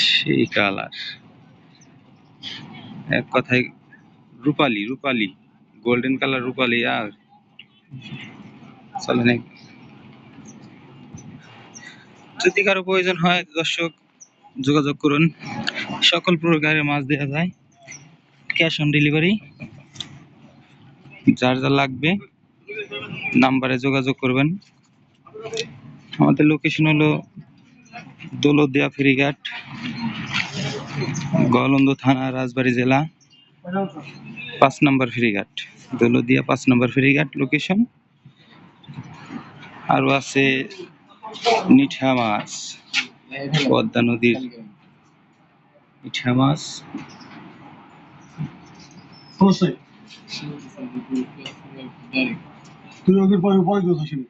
সেই কালার। এক কথায় রূপালি রূপালি গোল্ডেন কালার রূপালি আর চলেন যদি কারও প্রয়োজন হয়, দর্শক, যোগাযোগ করুন। সকল প্রকারের মাছ দেওয়া যায়। Cash on delivery. যার যা লাগবে, নাম্বারে যোগাযোগ করবেন। আমাদের লোকেশন হলো দৌলতদিয়া ফেরিঘাট, গোয়ালন্দ থানা, রাজবাড়ী জেলা, পাঁচ নম্বর ফেরিঘাট। দোলদিয়া পাঁচ নম্বর ফেরিঘাট লোকেশন। আরও আছে মিঠা মাছ পদ্মা নদীর মিঠা মাছ তুই ওকে পরে পরে কথা শুনি